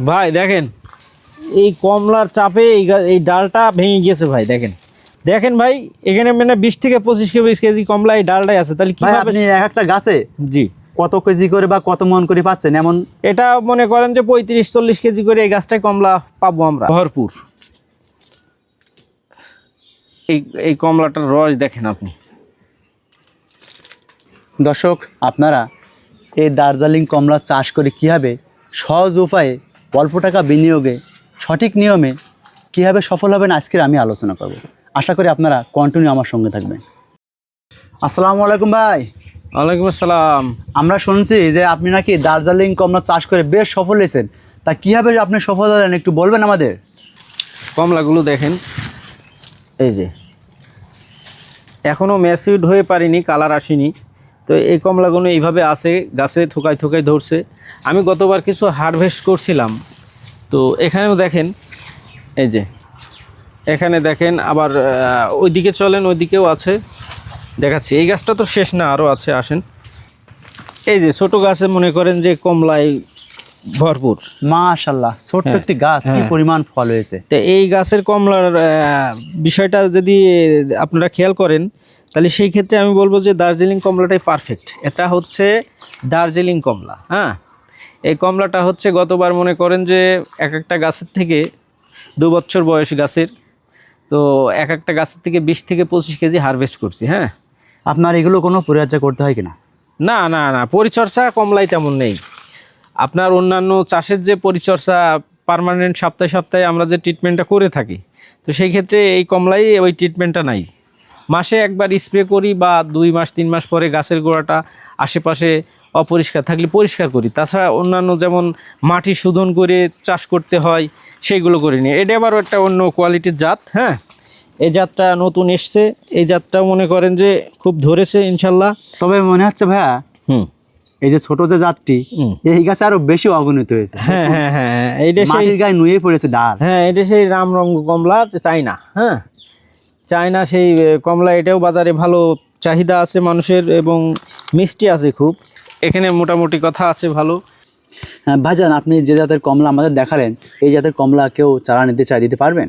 ভাই দেখেন এই কমলার চাপে এই এই ডালটা ভেঙে গেছে ভাই দেখেন। দেখেন ভাই এখানে মানে বিশ থেকে পঁচিশ কেজি কেজি কমলা এই ডালটাই আছে তাহলে আপনি এক একটা গাছে জি। কত কেজি করে বা কত মন করে পাচ্ছেন? এমন এটা মনে করেন যে পঁয়ত্রিশ চল্লিশ কেজি করে এই গাছটায় কমলা পাবো আমরা। ভরপুর। এই এই কমলাটার রস দেখেন আপনি। দর্শক আপনারা এই দার্জিলিং কমলা চাষ করে কীভাবে সহজ উপায়ে অল্প টাকা বিনিয়োগে সঠিক নিয়মে কীভাবে সফল হবেন আজকের আমি আলোচনা করব। আশা করি আপনারা কন্টিনিউ আমার সঙ্গে থাকবেন। আসসালামু আলাইকুম ভাই। ওয়ালাইকুম আসসালাম। আমরা শুনছি যে আপনি নাকি দার্জিলিং কমলা চাষ করে বেশ সফল হয়েছেন। তা কীভাবে আপনি সফল হলেন একটু বলবেন আমাদের? কমলাগুলো দেখেন। এই যে। এখনও ম্যাসিউড হয়ে পারিনি কালার আসেনি। তো এই কমলাগুলো এইভাবে আছে, গাছে থোকায় থোকায় ধরছে। আমি গতবার কিছু হারভেস্ট করছিলাম। তো এখানেও দেখেন, এই যে, এখানে দেখেন আবার ওইদিকে চলেন, ওইদিকেও আছে। দেখাচ্ছি, এই গাছটা তো শেষ না, আরও আছে, আসেন। এই যে ছোটো গাছে মনে করেন যে কমলায় ভরপুর। মাশাল্লাহ ছোট্ট হ্যাঁ, একটি গাছ কি হ্যাঁ। পরিমাণ ফল হয়েছে। তো এই গাছের কমলার বিষয়টা যদি আপনারা খেয়াল করেন তাহলে সেই ক্ষেত্রে আমি বলব যে দার্জিলিং কমলাটাই পারফেক্ট এটা হচ্ছে দার্জিলিং কমলা হ্যাঁ? এই কমলাটা হচ্ছে গতবার মনে করেন যে এক একটা গাছের থেকে দু বছর বয়স গাছের তো এক একটা গাছের থেকে বিশ থেকে পঁচিশ কেজি হারভেস্ট করছি হ্যাঁ? আপনার এগুলো কোনো পরিচর্যা করতে হয় কিনা? না না না পরিচর্যা কমলাই তেমন নেই। আপনার অন্যান্য চাষের যে পরিচর্যা পার্মানেন্ট সপ্তাহে সপ্তাহে আমরা যে ট্রিটমেন্টটা করে থাকি তো সেই ক্ষেত্রে এই কমলাই ওই ট্রিটমেন্টটা নাই। মাসে একবার স্প্রে করি বা দুই মাস তিন মাস পরে গাছের গোড়াটা আশেপাশে অপরিষ্কার থাকলে পরিষ্কার করি। তাছাড়া অন্যান্য যেমন মাটি শোধন করে চাষ করতে হয় সেইগুলো করিনি এটা আবার একটা অন্য কোয়ালিটির জাত হ্যাঁ? এই জাতটা নতুন এসছে। এই জাতটা মনে করেন যে খুব ধরেছে ইনশাল্লাহ। তবে মনে হচ্ছে ভাইয়া হুম। এই যে ছোট যে জাতটি। এই গাছে আরও বেশি অবনতি হয়েছে। হ্যাঁ হ্যাঁ হ্যাঁ হ্যাঁ, এইটা সেই গায়ে নুয়ে পড়েছে ডাল। হ্যাঁ এটা সেই রামরঙ্গ কমলা চাইনা হ্যাঁ? চায়না সেই কমলা এটাও বাজারে ভালো চাহিদা আছে মানুষের এবং মিষ্টি আছে খুব। এখানে মোটামুটি কথা আছে ভালো। হ্যাঁ, ভাইজান আপনি যে জাতের কমলা আমাদের দেখালেন এই জাতের কমলা কেউ চারা নিতে চাই দিতে পারবেন?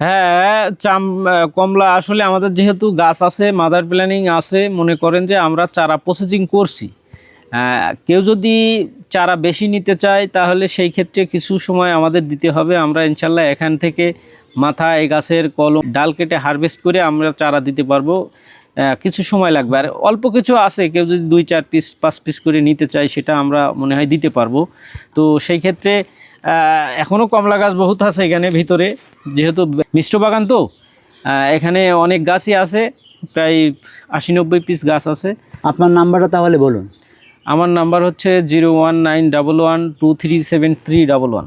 হ্যাঁ চাম কমলা আসলে আমাদের যেহেতু গাছ আছে মাদার প্ল্যানিং আছে মনে করেন যে আমরা চারা প্রসেসিং করছি। কেউ যদি চারা বেশি নিতে চায়, তাহলে সেই ক্ষেত্রে কিছু সময় আমাদের দিতে হবে। আমরা ইনশাল্লাহ এখান থেকে মাথা এই গাছের কলম, ডাল কেটে হারভেস্ট করে আমরা চারা দিতে পারব। কিছু সময় লাগবে। আর অল্প কিছু আছে, কেউ যদি দুই, চার পিস পাঁচ পিস করে নিতে চায়, সেটা আমরা মনে হয় দিতে পারব। তো সেই ক্ষেত্রে এখনও কমলা গাছ বহুত আছে এখানে ভিতরে। যেহেতু মিষ্ট বাগান তো এখানে অনেক গাছই আছে, প্রায় আশি নব্বই পিস গাছ আছে। আপনার নাম্বারটা তাহলে বলুন। আমার নাম্বার হচ্ছে zero one nine double one two three seven three double one.